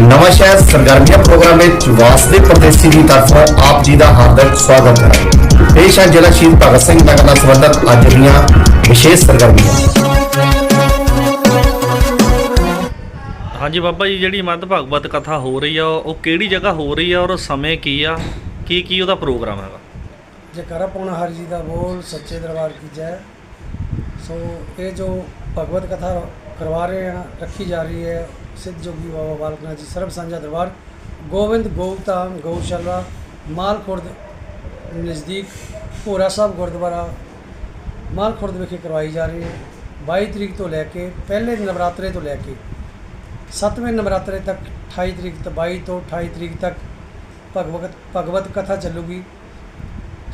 ਨਵਾਂ ਸ਼ਹਿਰ ਸਰਗਰਮੀਆਂ ਪ੍ਰੋਗਰਾਮ ਵਿੱਚ ਵਾਸਦੇ ਪ੍ਰਦੇਸ਼ੀ ਦੀ ਤਰਫੋਂ ਆਪ ਜੀ ਦਾ ਹਾਰਦਿਕ ਸਵਾਗਤ ਹੈ। ਪੇਸ਼ ਹੈ ਜ਼ਿਲ੍ਹਾ ਸ਼ਹੀਦ ਭਗਤ ਸਿੰਘ ਨਗਰ ਨਾਲ ਸੰਬੰਧਿਤ ਅੱਜ ਦੀਆਂ ਵਿਸ਼ੇਸ਼ ਸਰਗਰਮੀਆਂ। ਹਾਂਜੀ ਬਾਬਾ ਜੀ ਜਿਹੜੀ ਮੱਧ ਭਗਵਤ ਕਥਾ ਹੋ ਰਹੀ ਆ ਉਹ ਕਿਹੜੀ ਜਗ੍ਹਾ ਹੋ ਰਹੀ ਆ ਔਰ ਸਮੇਂ ਕੀ ਆ? ਕੀ ਕੀ ਉਹਦਾ ਪ੍ਰੋਗਰਾਮ ਹੈਗਾ? ਜੈਕਾਰਾ ਪਾਉਣਾ ਹਰ ਜੀ ਦਾ ਬੋਲ ਸੱਚੇ ਦਰਬਾਰ ਕੀ ਜੈ। ਸੋ ਇਹ ਜੋ ਭਗਵਤ ਕਥਾ ਕਰਵਾ ਰਹੇ ਹਾਂ ਰੱਖੀ ਜਾ ਰਹੀ ਹੈ ਸਿੱਧ ਜੋਗੀ ਬਾਬਾ ਬਾਲਕ ਨਾਥ ਜੀ, ਸਰਬ ਸਾਂਝਾ ਦਰਬਾਰ, ਗੋਬਿੰਦ ਗੋਪਤਾਮ ਗਊਸ਼ਾਲਾ ਮਾਲ ਖੁਰਦ ਨਜ਼ਦੀਕ ਭੋਰਾ ਸਾਹਿਬ ਗੁਰਦੁਆਰਾ ਮਾਲ ਖੁਰਦ ਵਿਖੇ ਕਰਵਾਈ ਜਾ ਰਹੀ ਹੈ। 22 ਤਰੀਕ ਤੋਂ ਲੈ ਕੇ, ਪਹਿਲੇ ਨਵਰਾਤਰੇ ਤੋਂ ਲੈ ਕੇ 7ਵੇਂ ਨਵਰਾਤਰੇ ਤੱਕ 28 ਤਰੀਕ ਤੋਂ 22 ਤੋਂ 28 ਤਰੀਕ ਤੱਕ ਭਗਵਤ ਭਗਵਤ ਕਥਾ ਚੱਲੂਗੀ।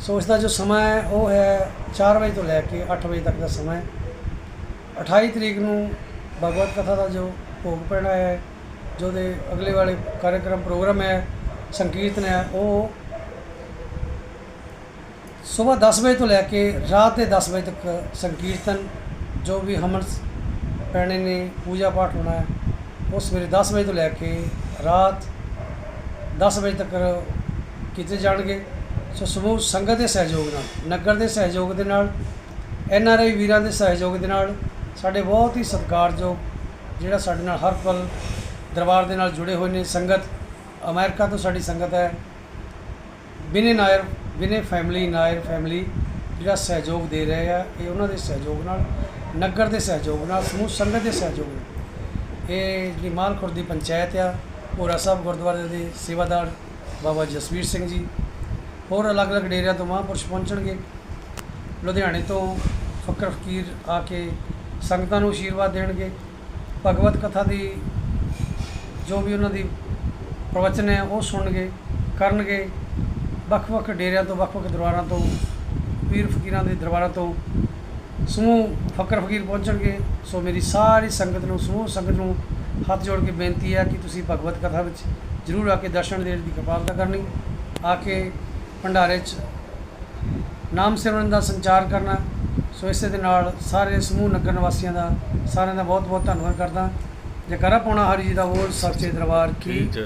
ਸੋ ਇਸ ਦਾ ਜੋ ਸਮਾਂ ਹੈ, ਉਹ ਹੈ 4 ਵਜੇ ਤੋਂ ਲੈ ਕੇ 8 ਵਜੇ ਤੱਕ ਦਾ ਸਮਾਂ ਹੈ। 28 ਤਰੀਕ ਨੂੰ ਭਗਵਤ ਕਥਾ ਦਾ ਜੋ ਭੋਗ ਪੈਣਾ ਹੈ, ਜੋ ਦੇ ਅਗਲੇ ਵਾਲੇ ਕਾਰਜਕ੍ਰਮ ਪ੍ਰੋਗਰਾਮ ਹੈ, ਸੰਕੀਰਤਨ ਹੈ, ਉਹ ਸਵੇਰ 10 ਵਜੇ ਤੋਂ ਲੈ ਕੇ ਰਾਤ ਦੇ 10 ਵਜੇ ਤੱਕ ਸੰਕੀਰਤਨ, ਜੋ ਵੀ ਹਮਨ ਪੈਣੇ ਨੇ, ਪੂਜਾ ਪਾਠ ਹੋਣਾ ਹੈ, ਉਹ ਸਵੇਰੇ 10 ਵਜੇ ਤੋਂ ਲੈ ਕੇ ਰਾਤ 10 ਵਜੇ ਤੱਕ ਕੀਤੇ ਜਾਣਗੇ। ਸੋ ਸਮੂਹ ਸੰਗਤ ਦੇ ਸਹਿਯੋਗ ਨਾਲ, ਨਗਰ ਦੇ ਸਹਿਯੋਗ ਦੇ ਨਾਲ, ਐਨ ਆਰ ਆਈ ਵੀਰਾਂ ਦੇ ਸਹਿਯੋਗ ਦੇ ਨਾਲ, ਸਾਡੇ ਬਹੁਤ ਹੀ ਸਤਿਕਾਰਯੋਗ ਜਿਹੜਾ ਸਾਡੇ ਨਾਲ ਹਰ ਪਲ ਦਰਬਾਰ ਦੇ ਨਾਲ ਜੁੜੇ ਹੋਏ ਨੇ, ਸੰਗਤ, ਅਮਰੀਕਾ ਤੋਂ ਸਾਡੀ ਸੰਗਤ ਹੈ। ਬਿਨੇ ਨਾਇਰ, ਬਿਨੇ ਫੈਮਿਲੀ, ਨਾਇਰ ਫੈਮਿਲੀ ਜਿਹੜਾ ਸਹਿਯੋਗ ਦੇ ਰਹੇ ਆ, ਇਹ ਉਹਨਾਂ ਦੇ ਸਹਿਯੋਗ ਨਾਲ, ਨਗਰ ਦੇ ਸਹਿਯੋਗ ਨਾਲ, ਸਮੂਹ ਸੰਗਤ ਦੇ ਸਹਿਯੋਗ ਨਾਲ। ਇਹ ਜਿਹੜੀ ਮਾਲਖੁਰ ਦੀ ਪੰਚਾਇਤ ਆ, ਭੋਰਾ ਸਾਹਿਬ ਗੁਰਦੁਆਰੇ ਦੇ ਸੇਵਾਦਾਰ ਬਾਬਾ ਜਸਵੀਰ ਸਿੰਘ ਜੀ, ਹੋਰ ਅਲੱਗ-ਅਲੱਗ ਡੇਰਿਆਂ ਤੋਂ ਮਹਾਂਪੁਰਸ਼ ਪਹੁੰਚਣਗੇ। ਲੁਧਿਆਣੇ ਤੋਂ ਫਕਰ ਫਕੀਰ ਆ ਕੇ ਸੰਗਤਾਂ ਨੂੰ ਆਸ਼ੀਰਵਾਦ ਦੇਣਗੇ। ਭਗਵਤ ਕਥਾ ਦੀ ਜੋ ਵੀ ਉਹਨਾਂ ਦੀ ਪ੍ਰਵਚਨ ਹੈ, ਉਹ ਸੁਣਨਗੇ, ਕਰਨਗੇ। ਵੱਖ-ਵੱਖ ਡੇਰਿਆਂ ਤੋਂ ਵੱਖ-ਵੱਖ ਦਰਬਾਰਾਂ ਤੋਂ, ਪੀਰ ਫਕੀਰਾਂ ਦੇ ਦਰਬਾਰਾਂ ਤੋਂ ਸਮੂਹ ਫਕਰ ਫਕੀਰ ਪਹੁੰਚਣਗੇ। ਸੋ ਮੇਰੀ ਸਾਰੀ ਸੰਗਤ ਨੂੰ, ਸਮੂਹ ਸੰਗਤ ਨੂੰ ਹੱਥ ਜੋੜ ਕੇ ਬੇਨਤੀ ਹੈ ਕਿ ਤੁਸੀਂ ਭਗਵਤ ਕਥਾ ਵਿੱਚ ਜ਼ਰੂਰ ਆ ਕੇ ਦਰਸ਼ਨ ਦੇਣ ਦੀ ਕਿਰਪਾਲਤਾ ਕਰਨੀ, ਆ ਕੇ ਭੰਡਾਰੇ 'ਚ ਨਾਮ ਸਿਮਰਨ ਦਾ ਸੰਚਾਰ ਕਰਨਾ ਸੋ ਇਸੇ ਦੇ ਨਾਲ ਸਾਰੇ ਸਮੂਹ ਨਗਰ ਨਿਵਾਸੀਆਂ ਦਾ ਸਾਰਿਆਂ ਦਾ ਬਹੁਤ ਬਹੁਤ ਧੰਨਵਾਦ ਕਰਦਾ। ਜੈਕਾਰਾ ਪਾਉਣਾ ਹਰੀ ਜੀ ਦਾ ਬੋਲ ਸੱਚੇ ਦਰਬਾਰ ਕੀ ਕੀ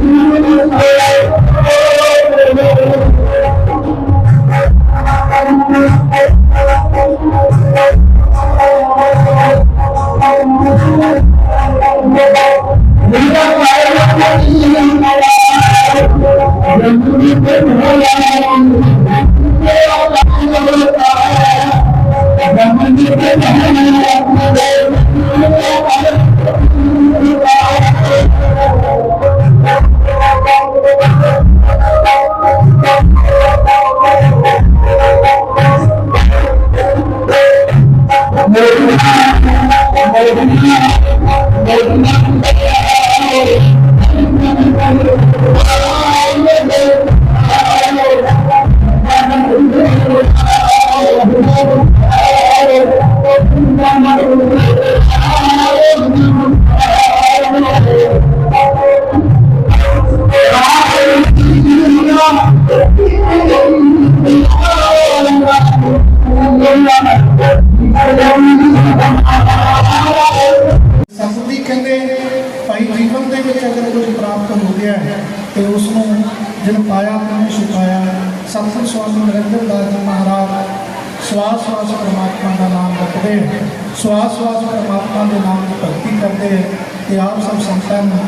ਸੰਸਦੀ ਕਹਿੰਦੇ ਭਾਈ ਜੀਵਨ ਦੇ ਵਿੱਚ ਅਗਰ ਕੁਝ ਪ੍ਰਾਪਤ ਹੋ ਗਿਆ ਹੈ, ਤੇ ਉਸ ਨੂੰ ਜਿਨ ਪਾਇਆ ਤਨ ਸੁਖਾਇਆ ਸਤਿਗੁਰ ਸਵਾਮੀ ਨਰਿੰਦਰ ਦਾਸ ਜੀ ਮਹਾਰਾਜ ਸਵਾਸ ਸਵਾਸ ਪਰਮਾਤਮਾ ਦਾ ਨਾਮ ਰੱਖਦੇ ਹੈ ਸਵਾਸ ਸਵਾਸ ਪਰਮਾਤਮਾ ਦੇ ਨਾਮ ਦੀ ਭਗਤੀ ਕਰਦੇ ਹੈ ਤੇ ਆਪ ਸਭ ਸੰਤਾਂ ਨੂੰ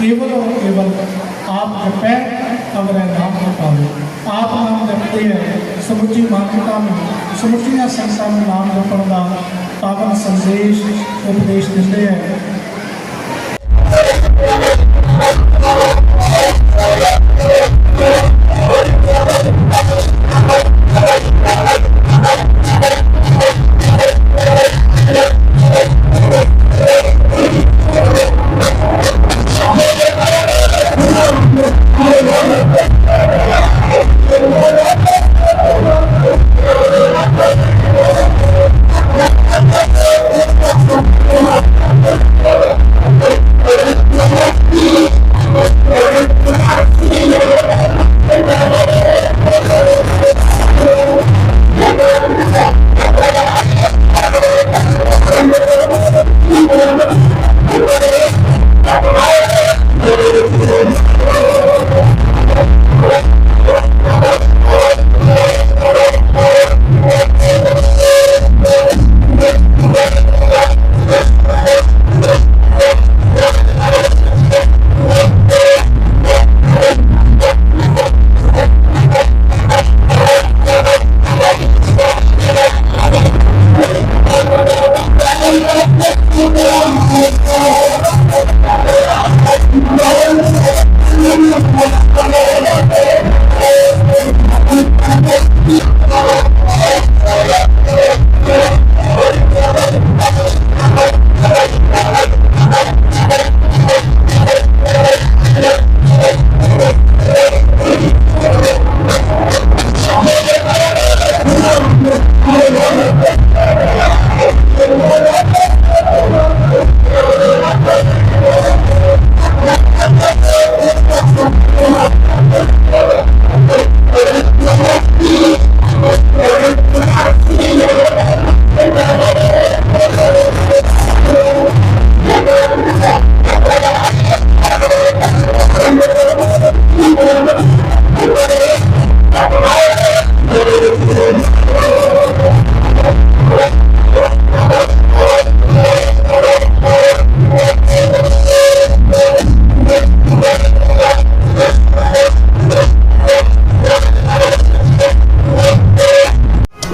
ਕੇਵਲ ਔਰ ਕੇਵਲ ਆਪ ਜਪੈ, ਅਵਰੈ ਨਾਮ ਜਪਾਵੇ। ਆਪ ਨਾਮ ਜਪਦੇ ਹੈ ਸਮੁੱਚੀ ਮਾਨਵਤਾ ਨੂੰ Subutilna sensacionalna, da palavra, estava nas sanzejas, ou destes de